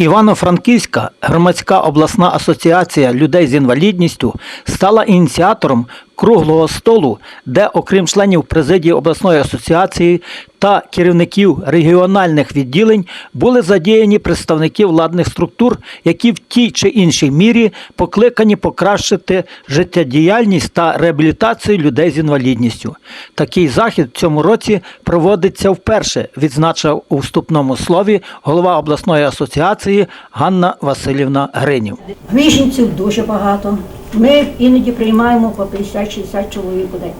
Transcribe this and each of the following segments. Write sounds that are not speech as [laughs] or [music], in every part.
Івано-Франківська громадська обласна асоціація людей з інвалідністю стала ініціатором круглого столу, де, окрім членів президії обласної асоціації та керівників регіональних відділень, були задіяні представники владних структур, які в тій чи іншій мірі покликані покращити життєдіяльність та реабілітацію людей з інвалідністю. Такий захід в цьому році проводиться вперше, відзначив у вступному слові голова обласної асоціації Ганна Васильівна Гринів. Біженців дуже багато. Ми іноді приймаємо по 50-60 чоловік у день.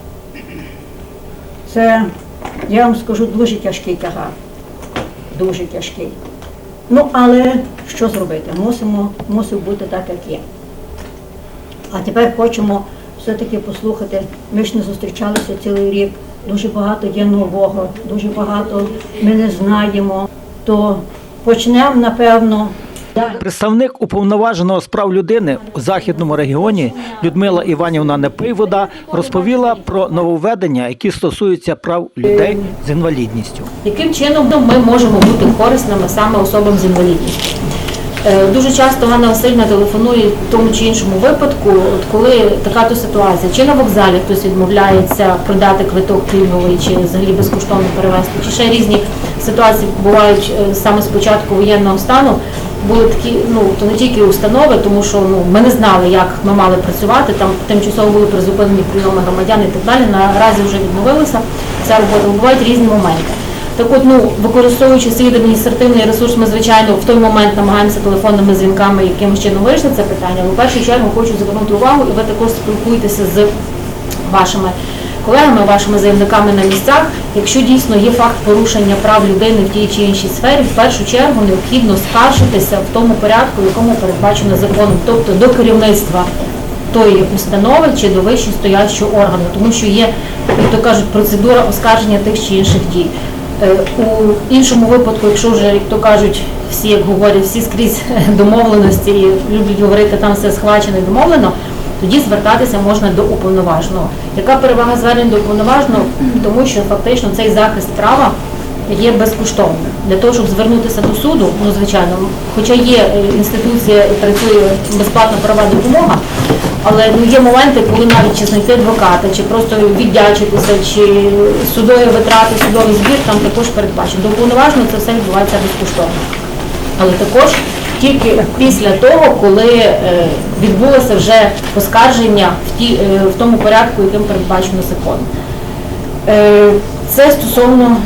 Це, я вам скажу, дуже тяжкий тягар. Дуже тяжкий. Ну, але що зробити? Мусимо, мусить бути так, як є. А тепер хочемо все-таки послухати. Ми ж не зустрічалися цілий рік. Дуже багато є нового, дуже багато ми не знаємо. То почнемо, напевно. Представник уповноваженого з прав людини у західному регіоні Людмила Іванівна Непивода розповіла про нововведення, які стосуються прав людей з інвалідністю. Яким чином ми можемо бути корисними саме особам з інвалідністю? Е, Дуже часто Ганна Васильівна телефонує в тому чи іншому випадку, от коли така то ситуація, чи на вокзалі хтось відмовляється продати квиток пільговий, чи взагалі безкоштовно перевезти, чи ще різні ситуації бувають е, саме з початку воєнного стану. Були такі, ну то не тільки установи, тому що ну ми не знали, як ми мали працювати. Там тимчасово були призупинені прийоми громадян і так далі. Наразі вже відновилися ця робота. Бувають різні моменти. Так от, ну, використовуючи свій адміністративний ресурс, ми, звичайно, в той момент намагаємося телефонними дзвінками якимось чином вирішити це питання. Але в першу чергу хочу звернути увагу, і ви також спілкуєтеся з вашими колегами, вашими заявниками на місцях. Якщо дійсно є факт порушення прав людини в тій чи іншій сфері, в першу чергу необхідно скаржитися в тому порядку, в якому передбачено законом, тобто до керівництва тої установи чи до вищого стоящого органу, тому що є, як то кажуть, процедура оскарження тих чи інших дій. Е, У іншому випадку, якщо вже, як то кажуть, всі, як говорять, всі скрізь [laughs] домовленості і люблять говорити, там все схвачено і домовлено, тоді звертатися можна до уповноваженого. Яка перевага звернень до уповноваженого? Тому що фактично цей захист права є безкоштовним. Для того, щоб звернутися до суду, ну звичайно, хоча є е, інституція працює безплатна права допомога, але ну, є моменти, коли навіть чи знайти адвоката, чи просто віддячитися, чи судові витрати, судовий збір там також передбачено. До уповноваженого це все відбувається безкоштовно. Але також тільки після того, коли е, відбулося вже оскарження в, ті, е, в тому порядку, яким передбачено законом. Е, Це стосовно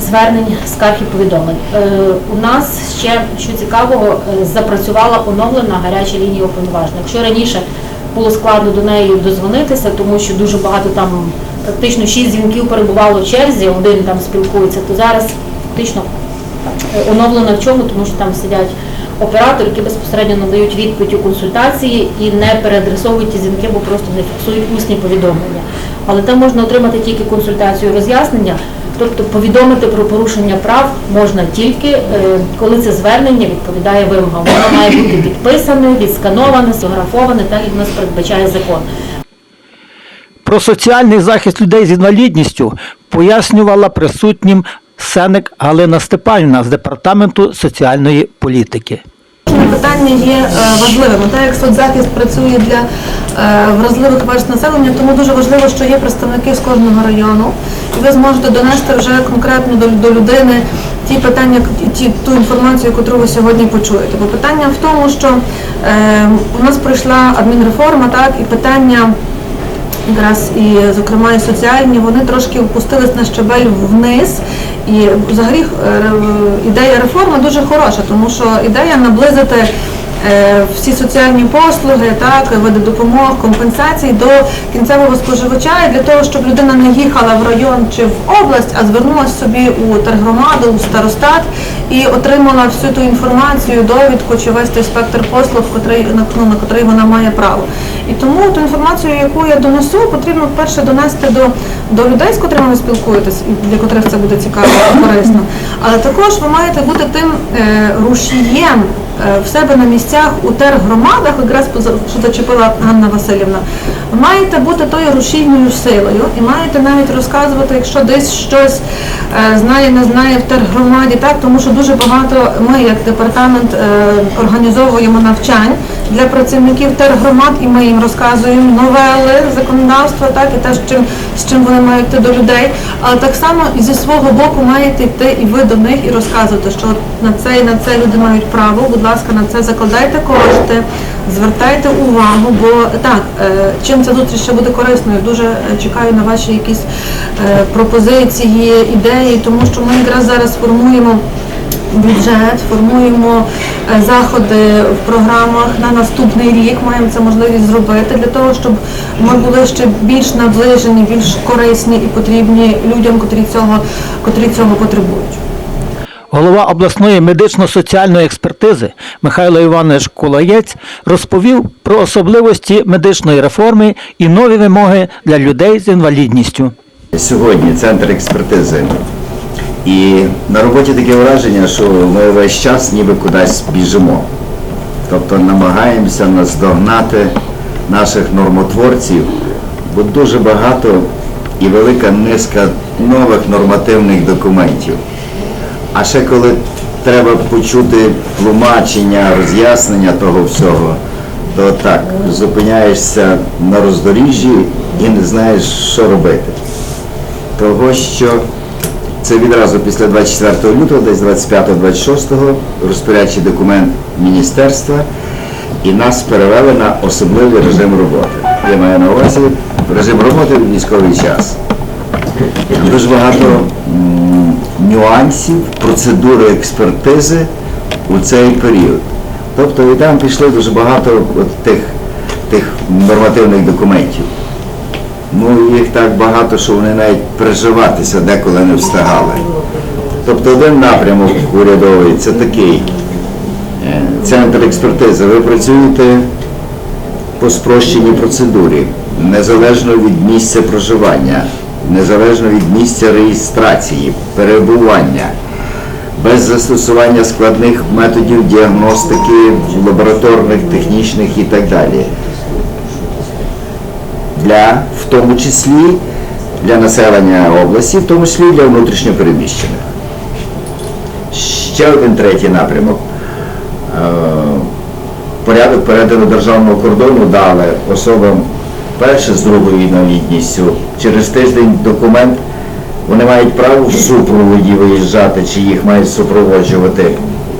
звернень скарг і повідомлень. У нас ще, що цікавого, запрацювала оновлена гаряча лінія уповноважена. Якщо раніше було складно до неї дозвонитися, тому що дуже багато там, практично шість дзвінків перебувало в черзі, один там спілкується, то зараз фактично оновлена в чому, тому що там сидять оператори, які безпосередньо надають відповідь у консультації і не переадресовують ті дзвінки, бо просто не фіксують усні повідомлення. Але там можна отримати тільки консультацію роз'яснення, тобто повідомити про порушення прав можна тільки, е, коли це звернення відповідає вимогам. Воно має бути підписане, відскановане, сфотографоване, так як нас передбачає закон. Про соціальний захист людей з інвалідністю пояснювала присутнім Сеник Галина Степанівна з департаменту соціальної політики. Питання є е, важливим. Так як соцзахист працює для е, вразливих верст населення, тому дуже важливо, що є представники з кожного району, і ви зможете донести вже конкретно до, людини ті питання, ті, ту інформацію, яку ви сьогодні почуєте. Бо питання в тому, що е, у нас пройшла адмінреформа, так, і питання якраз і, зокрема, і соціальні, вони трошки опустились на щабель вниз. І взагалі е, ідея реформи дуже хороша, тому що ідея наблизити всі соціальні послуги, так, допомог, компенсацій до кінцевого споживача і для того, щоб людина не їхала в район чи в область, а звернулася собі у тергромаду, у старостат і отримала всю ту інформацію, довідку чи весь той спектр послуг, котрий, ну, на котрий вона має право. І тому ту інформацію, яку я донесу, потрібно перше донести до, до людей, з котрими ви спілкуєтесь, для котрих це буде цікаво і корисно. Але також ви маєте бути тим е, рушієм е, в себе на місцях у тергромадах, якраз що зачепила Ганна Васильівна, маєте бути тою рушійною силою і маєте навіть розказувати, якщо десь щось е, знає, не знає в тергромаді, так тому що дуже багато ми, як департамент, е, організовуємо навчань для працівників тергромад, і ми їм розказуємо новели законодавства, так і те, з чим з чим вони мають йти до людей. Але так само і зі свого боку маєте йти і ви до них і розказувати, що на це і на це люди мають право. Будь ласка, на це закладайте кошти, звертайте увагу, бо так, е, чим ця зустріч ще буде корисною. Дуже е, чекаю на ваші якісь е, пропозиції, ідеї, тому що ми якраз зараз формуємо бюджет, формуємо заходи в програмах на наступний рік. Маємо це можливість зробити для того, щоб ми були ще більш наближені, більш корисні і потрібні людям, котрі цього, котрі цього потребують. Голова обласної медично-соціальної експертизи Михайло Іванович Кулаєць розповів про особливості медичної реформи і нові вимоги для людей з інвалідністю. Сьогодні центр експертизи. І на роботі таке враження, що ми весь час ніби кудись біжимо. Тобто намагаємося наздогнати наших нормотворців, бо дуже багато і велика низка нових нормативних документів. А ще коли треба почути тлумачення, роз'яснення того всього, то так, зупиняєшся на роздоріжжі і не знаєш, що робити того, що це відразу після 24 лютого, десь 25-26 розпорядчий документ міністерства, і нас перевели на особливий режим роботи. Я маю на увазі режим роботи в військовий час. Дуже багато нюансів, процедури експертизи у цей період. Тобто і там пішли дуже багато от тих, тих нормативних документів. Ну, їх так багато, що вони навіть переживатися деколи не встигали. Тобто один напрямок урядовий це такий е, центр експертизи. Ви працюєте по спрощеній процедурі, незалежно від місця проживання, незалежно від місця реєстрації, перебування, без застосування складних методів діагностики, лабораторних, технічних і так далі для, в тому числі для населення області, в тому числі для внутрішньопереміщених. Ще один третій напрямок. Е, Порядок перетину державного кордону дали особам перше з другою інвалідністю. Через тиждень документ вони мають право в супроводі виїжджати, чи їх мають супроводжувати.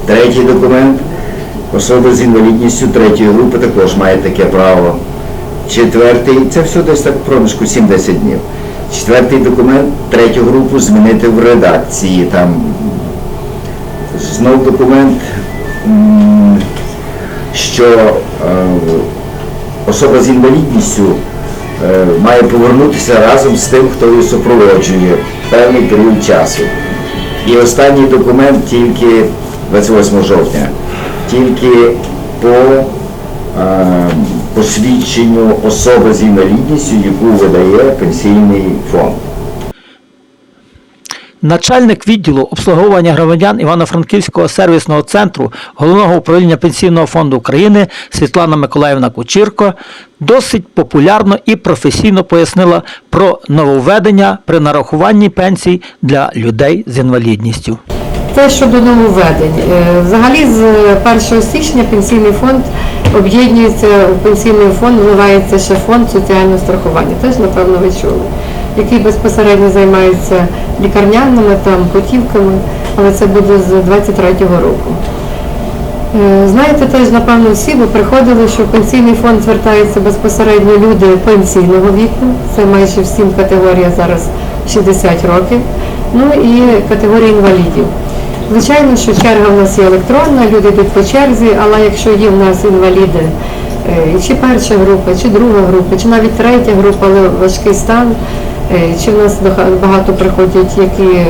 Третій документ особи з інвалідністю третьої групи також мають таке право. Четвертий, це все десь так проміжку 7-10 днів. Четвертий документ, третю групу змінити в редакції. Там знов документ, що е, особа з інвалідністю е, має повернутися разом з тим, хто її супроводжує певний період часу. І останній документ тільки 28 жовтня, тільки по е, посвідченню особи з інвалідністю, яку видає пенсійний фонд. Начальник відділу обслуговування громадян Івано-Франківського сервісного центру Головного управління Пенсійного фонду України Світлана Миколаївна Кучірко досить популярно і професійно пояснила про нововведення при нарахуванні пенсій для людей з інвалідністю. Це щодо нововведень. Е, Взагалі з 1 січня пенсійний фонд об'єднується пенсійний фонд, вливається ще фонд соціального страхування. Теж, напевно, ви чули, який безпосередньо займається лікарняними там путівками, але це буде з 23-го року. Е, Знаєте, теж, напевно, всі ви приходили, що в пенсійний фонд звертаються безпосередньо люди пенсійного віку. Це майже всім категорія зараз 60 років. Ну і категорія інвалідів. Звичайно, що черга в нас є електронна, люди йдуть по черзі, але якщо є в нас інваліди, е, чи перша група, чи друга група, чи навіть третя група, але важкий стан, чи в нас багато приходять, які е,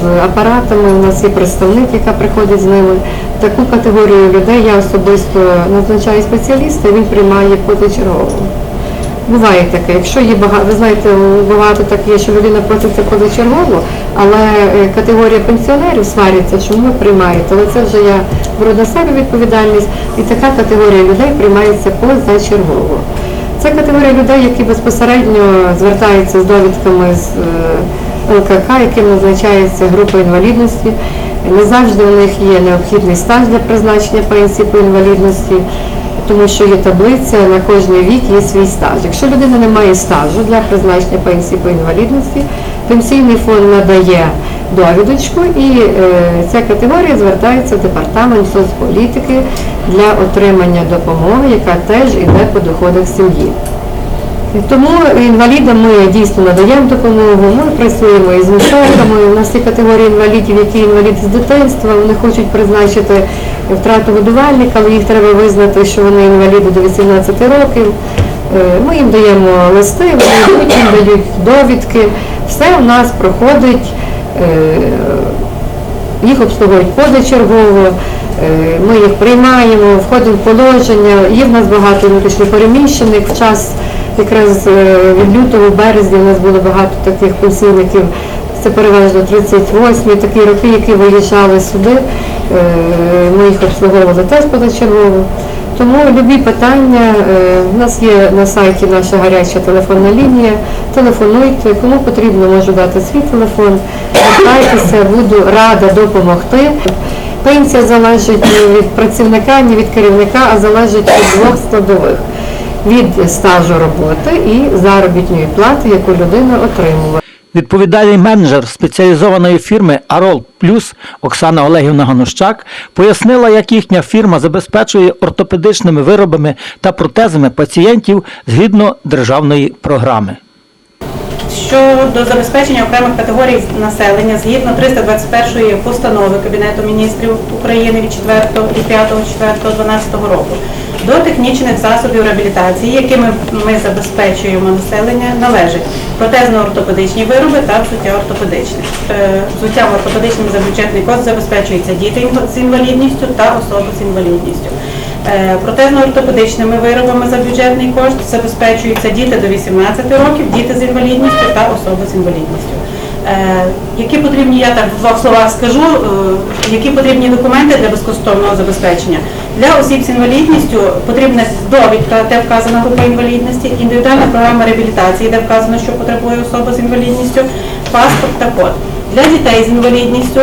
з апаратами, у нас є представник, яка приходить з ними. Таку категорію людей я особисто назначаю спеціаліста, він приймає позачергово. Буває таке, якщо є багато, ви знаєте, багато так є, що людина проситься позачергово, але е, категорія пенсіонерів свариться, чому ви приймаєте, але це вже я беру на себе відповідальність, і така категорія людей приймається позачергово. Це категорія людей, які безпосередньо звертаються з довідками з е, ЛКК, яким назначається група інвалідності. Не завжди у них є необхідний стаж для призначення пенсії по інвалідності, тому що є таблиця, на кожний вік є свій стаж. Якщо людина не має стажу для призначення пенсії по інвалідності, пенсійний фонд надає довідочку і е, ця категорія звертається в департамент соцполітики для отримання допомоги, яка теж йде по доходах сім'ї. Тому інвалідам ми дійсно надаємо допомогу. Ми працюємо із місцевками. У нас є категорії інвалідів, які інваліди з дитинства. Вони хочуть призначити втрату годувальника, але їх треба визнати, що вони інваліди до 18 років. Е, Ми їм даємо листи, вони їм дають довідки. Все у нас проходить. е, їх обслуговують позачергово, е, ми їх приймаємо, входимо в положення. Є в нас багато внутрішньопереміщених. В час якраз е, від лютого березня у нас було багато таких пенсійників. Це переважно 38 такі роки, які виїжджали сюди. Е, Ми їх обслуговували теж позачергово. Тому любі питання, е, в нас є на сайті наша гаряча телефонна лінія. Телефонуйте, кому потрібно, можу дати свій телефон. Звертайтеся, буду рада допомогти. Пенсія залежить не від працівника, ні від керівника, а залежить від двох складових від стажу роботи і заробітної плати, яку людина отримувала. Відповідальний менеджер спеціалізованої фірми Арол Плюс Оксана Олегівна Ганущак пояснила, як їхня фірма забезпечує ортопедичними виробами та протезами пацієнтів згідно державної програми. Щодо забезпечення окремих категорій населення згідно 321 постанови Кабінету міністрів України від 4 і 5 4 12 року до технічних засобів реабілітації, якими ми забезпечуємо населення, належать протезно-ортопедичні вироби та взуття ортопедичне. Е, Взуттям ортопедичним за бюджетний кошт забезпечуються діти з інвалідністю та особи з інвалідністю. Е, Протезно-ортопедичними виробами за бюджетний кошт забезпечуються діти до 18 років, діти з інвалідністю та особи з інвалідністю. Е, Які потрібні, я так в двох словах скажу, е, які потрібні документи для безкоштовного забезпечення. Для осіб з інвалідністю потрібна довідка, де вказана група інвалідності, індивідуальна програма реабілітації, де вказано, що потребує особа з інвалідністю, паспорт та код. Для дітей з інвалідністю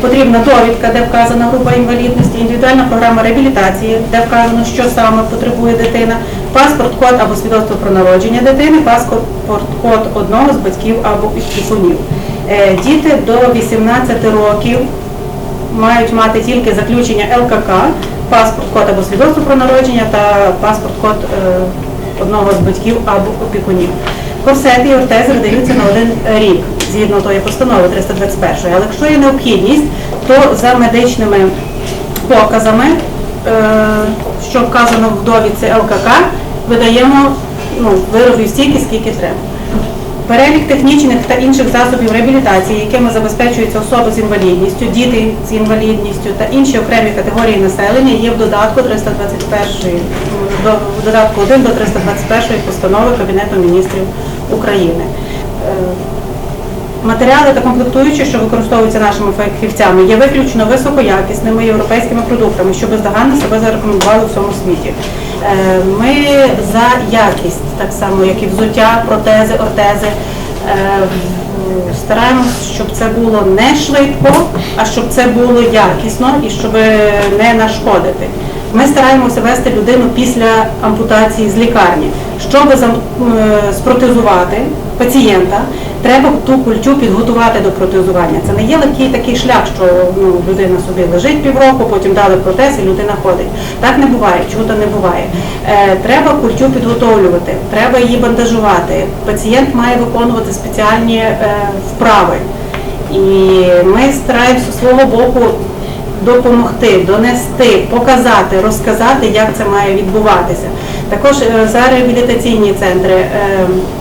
Потрібна довідка, де вказана група інвалідності, індивідуальна програма реабілітації, де вказано, що саме потребує дитина, паспорт, код або свідоцтво про народження дитини, паспорт, код одного з батьків або опікунів. Е, Діти до 18 років мають мати тільки заключення ЛКК, паспорт, код або свідоцтво про народження та паспорт, код е, одного з батьків або опікунів. Корсети і ортези видаються на один рік, згідно тої постанови 321. Але якщо є необхідність, то за медичними показами, е, що вказано в довідці ЛКК, видаємо ну, виробів стільки, скільки треба. Перелік технічних та інших засобів реабілітації, якими забезпечуються особи з інвалідністю, діти з інвалідністю та інші окремі категорії населення є в додатку 321 до додатку 1 до 321 постанови Кабінету міністрів України. Матеріали та комплектуючі, що використовуються нашими фахівцями, є виключно високоякісними європейськими продуктами, що бездоганно себе зарекомендували у всьому світі. Е, Ми за якість, так само як і взуття, протези, ортези. е, Стараємось, щоб це було не швидко, а щоб це було якісно і щоб не нашкодити. Ми стараємося вести людину після ампутації з лікарні. Щоб е, спротезувати пацієнта, треба ту культю підготувати до протезування. Це не є легкий такий шлях, що ну, людина собі лежить півроку, потім дали протез і людина ходить. Так не буває, чуда не буває. Е, треба культю підготовлювати, треба її бандажувати. Пацієнт має виконувати спеціальні е, вправи. І ми стараємося свого боку допомогти, донести, показати, розказати, як це має відбуватися. Також е, за реабілітаційні центри, е,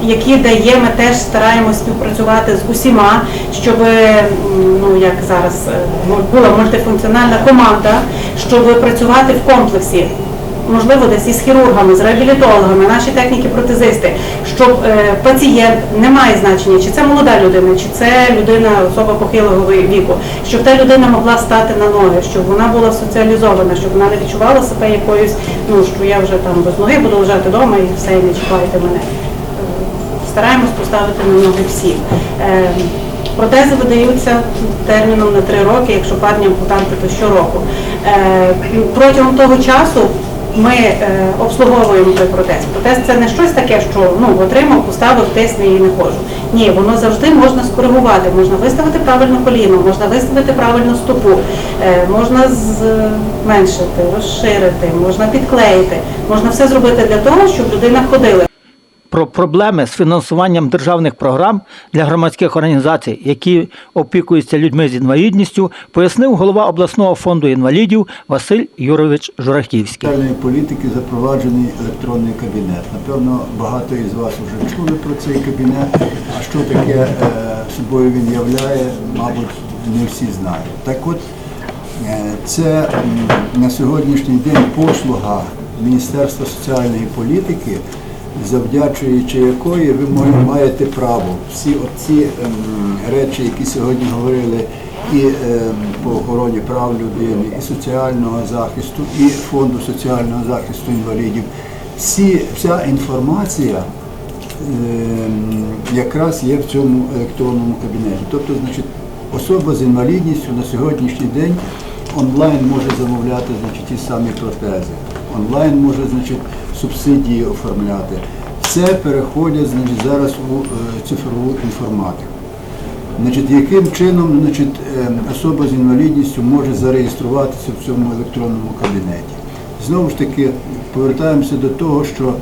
які дає, ми теж стараємось співпрацювати з усіма, щоб ну як зараз е, була мультифункціональна команда, щоб працювати в комплексі можливо, десь із хірургами, з реабілітологами, наші техніки-протезисти, щоб е, пацієнт не має значення, чи це молода людина, чи це людина, особа похилого віку, щоб та людина могла стати на ноги, щоб вона була соціалізована, щоб вона не відчувала себе якоюсь, ну що я вже там без ноги буду лежати вдома і все, і не чекайте мене. Е, Стараємось поставити на ноги всіх. Е, Протези видаються терміном на три роки, якщо парні ампутанти, то щороку. Протягом того часу ми е, обслуговуємо той протез. Протез це не щось таке, що ну, отримав, поставив, тисне і не ходжу. Ні, воно завжди можна скоригувати, можна виставити правильно коліно, можна виставити правильно стопу, е, можна зменшити, розширити, можна підклеїти, можна все зробити для того, щоб людина ходила. Про проблеми з фінансуванням державних програм для громадських організацій, які опікуються людьми з інвалідністю, пояснив голова обласного фонду інвалідів Василь Юрович Журахівський. політики запроваджений електронний кабінет. Напевно, багато із вас вже чули про цей кабінет. А що таке е, собою він являє, мабуть, не всі знають. Так от, е, це на сьогоднішній день послуга Міністерства соціальної політики, завдячуючи якої ви маєте право всі оці ем, речі, які сьогодні говорили, і ем, по охороні прав людини, і соціального захисту, і фонду соціального захисту інвалідів. Всі, вся інформація ем, якраз є в цьому електронному кабінеті. Тобто, значить, особа з інвалідністю на сьогоднішній день онлайн може замовляти значить, ті самі протези, онлайн може значить, субсидії оформляти. Все переходять значить, зараз у е, цифрову інформатику. Значить, яким чином значить, е, особа з інвалідністю може зареєструватися в цьому електронному кабінеті? Знову ж таки, повертаємося до того, що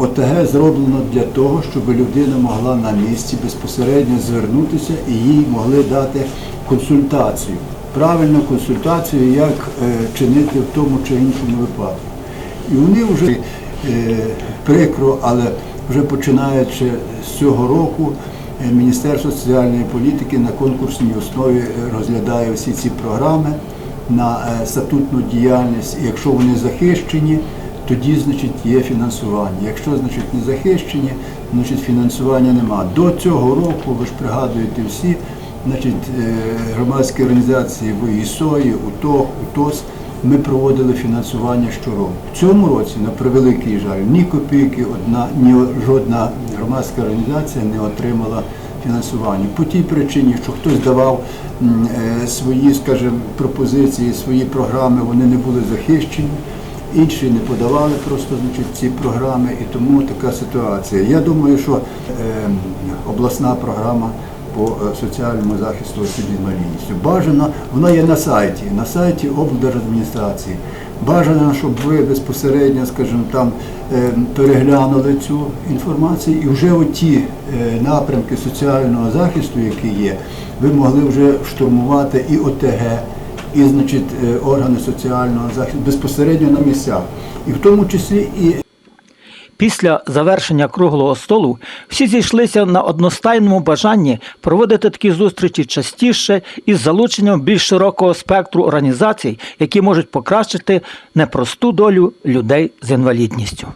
ОТГ зроблено для того, щоб людина могла на місці безпосередньо звернутися і їй могли дати консультацію, правильну консультацію, як е, чинити в тому чи іншому випадку. І вони вже е, прикро, але вже починаючи з цього року, е, Міністерство соціальної політики на конкурсній основі е, розглядає всі ці програми на статутну діяльність. І якщо вони захищені, тоді значить є фінансування. Якщо значить не захищені, значить фінансування нема. До цього року, ви ж пригадуєте всі, значить громадські організації в ІСОї, УТО, УТОС ми проводили фінансування щороку. В цьому році, на превеликий жаль, ні копійки одна, ні жодна громадська організація не отримала фінансування. По тій причині, що хтось давав е, свої, скажімо, пропозиції, свої програми, вони не були захищені. Інші не подавали просто значить, ці програми, і тому така ситуація. Я думаю, що е, обласна програма по е, соціальному захисту осіб з інвалідністю. Бажано, вона є на сайті, на сайті облдержадміністрації. Бажано, щоб ви безпосередньо, скажімо, там е, переглянули цю інформацію і вже оті е, напрямки соціального захисту, які є, ви могли вже штурмувати і ОТГ, і значить, органи соціального захисту безпосередньо на місцях. І в тому числі і Після завершення круглого столу всі зійшлися на одностайному бажанні проводити такі зустрічі частіше із залученням більш широкого спектру організацій, які можуть покращити непросту долю людей з інвалідністю.